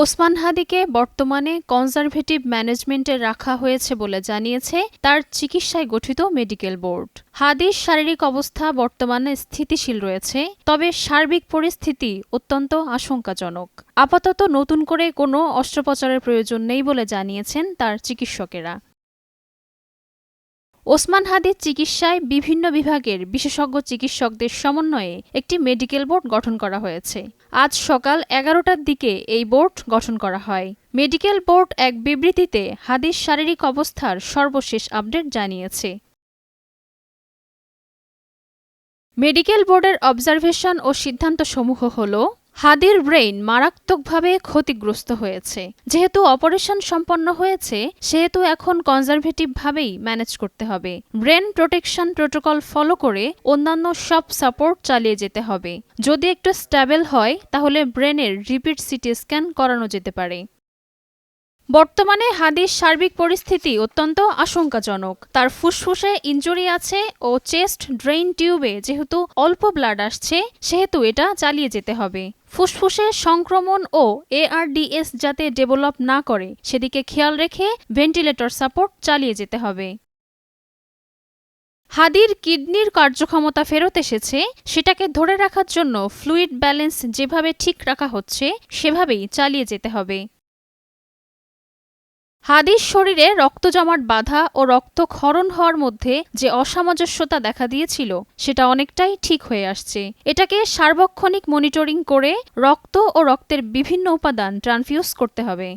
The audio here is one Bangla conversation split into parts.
ওসমান হাদিকে বর্তমানে কনজারভেটিভ ম্যানেজমেন্টে রাখা হয়েছে বলে জানিয়েছে তার চিকিৎসায় গঠিত মেডিকেল বোর্ড। হাদির শারীরিক অবস্থা বর্তমানে স্থিতিশীল রয়েছে, তবে সার্বিক পরিস্থিতি অত্যন্ত আশঙ্কাজনক। আপাতত নতুন করে কোনো অস্ত্রোপচারের প্রয়োজন নেই বলে জানিয়েছেন তার চিকিৎসকেরা। ওসমান হাদির চিকিৎসায় বিভিন্ন বিভাগের বিশেষজ্ঞ চিকিৎসকদের সমন্বয়ে একটি মেডিকেল বোর্ড গঠন করা হয়েছে। আজ সকাল এগারোটার দিকে এই বোর্ড গঠন করা হয়। মেডিকেল বোর্ড এক বিবৃতিতে হাদির শারীরিক অবস্থার সর্বশেষ আপডেট জানিয়েছে। মেডিকেল বোর্ডের অবজারভেশন ও সিদ্ধান্তসমূহ হল হাদির ব্রেইন মারাত্মকভাবে ক্ষতিগ্রস্ত হয়েছে। যেহেতু অপারেশন সম্পন্ন হয়েছে, সেহেতু এখন কনজারভেটিভভাবেই ম্যানেজ করতে হবে। ব্রেন প্রোটেকশন প্রোটোকল ফলো করে অন্যান্য সব সাপোর্ট চালিয়ে যেতে হবে। যদি একটু স্ট্যাবেল হয়, তাহলে ব্রেনের রিপিট সিটি স্ক্যান করানো যেতে পারে। বর্তমানে হাদির সার্বিক পরিস্থিতি অত্যন্ত আশঙ্কাজনক। তার ফুসফুসে ইঞ্জুরি আছে ও চেস্ট ড্রেইন টিউবে যেহেতু অল্প ব্লাড আসছে, সেহেতু এটা চালিয়ে যেতে হবে। ফুসফুসে সংক্রমণ ও এআরডিএস যাতে ডেভেলপ না করে, সেদিকে খেয়াল রেখে ভেন্টিলেটর সাপোর্ট চালিয়ে যেতে হবে। হাদির কিডনির কার্যক্ষমতা ফেরত এসেছে, সেটাকে ধরে রাখার জন্য ফ্লুইড ব্যালেন্স যেভাবে ঠিক রাখা হচ্ছে, সেভাবেই চালিয়ে যেতে হবে। হাদির শরীরে রক্ত জমাট বাধা ও রক্তক্ষরণ হওয়ার মধ্যে যে অসামঞ্জস্যতা দেখা দিয়েছিল, সেটা অনেকটাই ঠিক হয়ে আসছে। এটাকে সার্বক্ষণিক মনিটরিং করে রক্ত ও রক্তের বিভিন্ন উপাদান ট্রানফিউজ করতে হবে।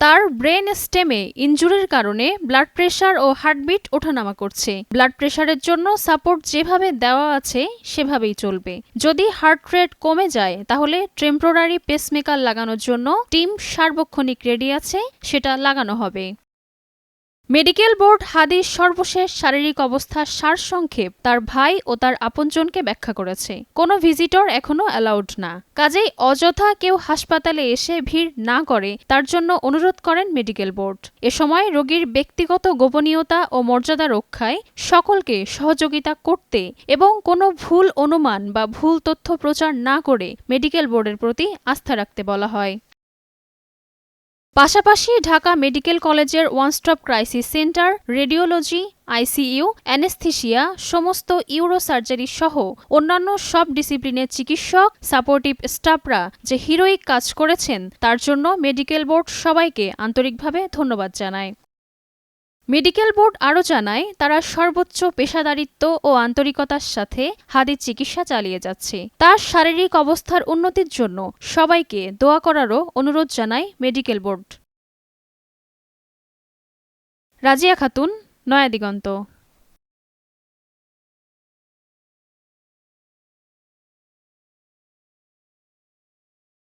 তার ব্রেন স্টেমে ইঞ্জুরির কারণে ব্লাড প্রেশার ও হার্টবিট ওঠানামা করছে। ব্লাড প্রেশারের জন্য সাপোর্ট যেভাবে দেওয়া আছে, সেভাবেই চলবে। যদি হার্ট রেট কমে যায়, তাহলে টেম্পোরারি পেসমেকার লাগানোর জন্য টিম সার্বক্ষণিক রেডি আছে, সেটা লাগানো হবে। মেডিকেল বোর্ড হাদিস সর্বশেষ শারীরিক অবস্থার সারসংক্ষেপ তার ভাই ও তার আপনজনকে ব্যাখ্যা করেছে। কোনো ভিজিটর এখনও অ্যালাউড না। কাজেই অযথা কেউ হাসপাতালে এসে ভিড় না করে তার জন্য অনুরোধ করেন মেডিকেল বোর্ড। এ সময় রোগীর ব্যক্তিগত গোপনীয়তা ও মর্যাদা রক্ষায় সকলকে সহযোগিতা করতে এবং কোনো ভুল অনুমান বা ভুল তথ্য প্রচার না করে মেডিকেল বোর্ডের প্রতি আস্থা রাখতে বলা হয়। পাশাপাশি ঢাকা মেডিকেল কলেজের one stop crisis centre, radiology, ICU, anaesthesia, সমস্ত ইউরো সার্জারি সহ অন্যান্য সব ডিসিপ্লিনের চিকিৎসক, সাপোর্টিভ স্টাফরা যে হিরোইক কাজ করেছেন, তার জন্য মেডিকেল বোর্ড সবাইকে আন্তরিকভাবে ধন্যবাদ জানায়। মেডিকেল বোর্ড আরও জানায়, তারা সর্বোচ্চ পেশাদারিত্ব ও আন্তরিকতার সাথে হাদির চিকিৎসা চালিয়ে যাচ্ছে। তার শারীরিক অবস্থার উন্নতির জন্য সবাইকে দোয়া করারও অনুরোধ জানায় মেডিকেল বোর্ড। রাজিয়া খাতুন নয়াদিগন্ত